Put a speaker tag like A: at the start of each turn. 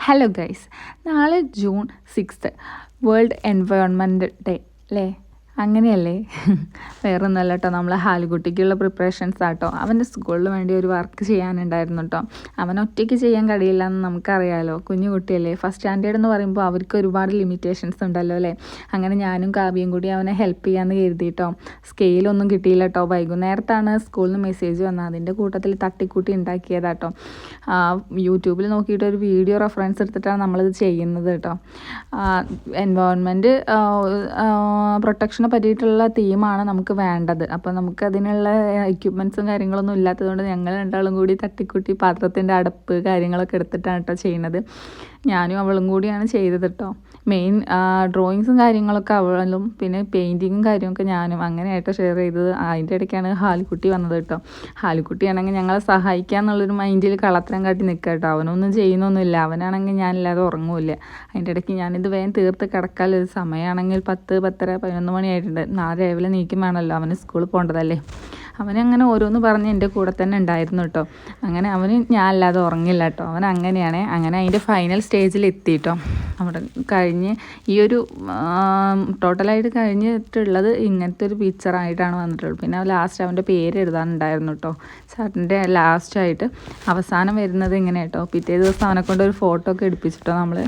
A: Hello guys നാളെ June sixth world environment day അല്ലേ അങ്ങനെയല്ലേ? വേറെ ഒന്നല്ല കേട്ടോ നമ്മൾ ഹാലുകുട്ടിക്കുള്ള പ്രിപ്പറേഷൻസ് ആട്ടോ. അവന്റെ സ്കൂളിൽ വേണ്ടി ഒരു വർക്ക് ചെയ്യാനുണ്ടായിരുന്നു കേട്ടോ അവൻ ഒറ്റയ്ക്ക് ചെയ്യാൻ കഴിയില്ല എന്ന് നമുക്കറിയാമല്ലോ കുഞ്ഞു കുട്ടിയല്ലേ. ഫസ്റ്റ് സ്റ്റാൻഡേർഡ് എന്ന് പറയുമ്പോൾ അവർക്ക് ഒരുപാട് ലിമിറ്റേഷൻസ് ഉണ്ടല്ലോ അല്ലേ അങ്ങനെ ഞാനും കാവ്യം കൂടി അവനെ ഹെൽപ്പ് ചെയ്യാമെന്ന് കരുതി കേട്ടോ സ്കെയിലൊന്നും കിട്ടിയില്ല കേട്ടോ വൈകുന്നേരത്താണ് സ്കൂളിൽ നിന്ന് മെസ്സേജ് വന്നത്. അതിന്റെ കൂട്ടത്തിൽ തട്ടിക്കൂട്ടി ഉണ്ടാക്കിയതാട്ടോ യൂട്യൂബിൽ നോക്കിയിട്ട് ഒരു വീഡിയോ റെഫറൻസ് എടുത്തിട്ടാണ് നമ്മളിത് ചെയ്യുന്നത് കേട്ടോ എൻവയോൺമെന്റ് പ്രൊട്ടക്ഷനെ പറ്റിയിട്ടുള്ള തീമാണ് നമുക്ക് വേണ്ടത്. അപ്പോൾ നമുക്ക് അതിനുള്ള എക്യുപ്മെൻസും കാര്യങ്ങളൊന്നും ഇല്ലാത്തതുകൊണ്ട് ഞങ്ങൾ രണ്ടാളും കൂടി തട്ടിക്കൂട്ടി പാത്രത്തിന്റെ അടപ്പ് കാര്യങ്ങളൊക്കെ എടുത്തിട്ടാണ് കേട്ടോ ചെയ്യുന്നത്. ഞാനും അവളും കൂടിയാണ് ചെയ്തത് കേട്ടോ മെയിൻ ഡ്രോയിങ്സും കാര്യങ്ങളൊക്കെ അവളും പിന്നെ പെയിന്റിങ്ങും കാര്യമൊക്കെ ഞാനും അങ്ങനെയായിട്ട് ഷെയർ ചെയ്തത്. അതിന്റെ ഇടയ്ക്കാണ് ഹാലിക്കുട്ടി വന്നത് കേട്ടോ ഹാലിക്കുട്ടിയാണെങ്കിൽ ഞങ്ങളെ സഹായിക്കുക എന്നുള്ളൊരു മൈൻഡിൽ കളത്തരം കാട്ടി നിൽക്കുക കേട്ടോ അവനൊന്നും ചെയ്യുന്നൊന്നുമില്ല. അവനാണെങ്കിൽ ഞാനില്ലാതെ ഉറങ്ങൂല്ല. അതിന്റെ ഇടയ്ക്ക് ഞാനിത് വേഗം തീർത്ത് കിടക്കാനൊരു സമയമാണെങ്കിൽ പത്ത് പത്തര പതിനൊന്ന് മണിയായിട്ടുണ്ട്. നാളെ രാവിലെ നീക്കും വേണമല്ലോ അവന് സ്കൂളിൽ പോകേണ്ടതല്ലേ അവനങ്ങനെ ഓരോന്ന് പറഞ്ഞ് എന്റെ കൂടെ തന്നെ ഉണ്ടായിരുന്നു കേട്ടോ അങ്ങനെ അവന് ഞാൻ അല്ലാതെ ഉറങ്ങില്ല കേട്ടോ അവൻ അങ്ങനെയാണ്. അങ്ങനെ അതിന്റെ ഫൈനൽ സ്റ്റേജിൽ എത്തി കേട്ടോ അവിടെ കഴിഞ്ഞ് ഈ ഒരു ടോട്ടലായിട്ട് കഴിഞ്ഞിട്ടുള്ളത് ഇങ്ങനത്തെ ഒരു പിക്ചറായിട്ടാണ് വന്നിട്ടുള്ളത്. പിന്നെ ലാസ്റ്റ് അവന്റെ പേര് എഴുതാനുണ്ടായിരുന്നു കേട്ടോ സാറിന്റെ ലാസ്റ്റായിട്ട് അവസാനം വരുന്നത് ഇങ്ങനെ കേട്ടോ പിറ്റേ ദിവസം അവനെ കൊണ്ട് ഒരു ഫോട്ടോ ഒക്കെ എടുപ്പിച്ചിട്ടോ നമ്മൾ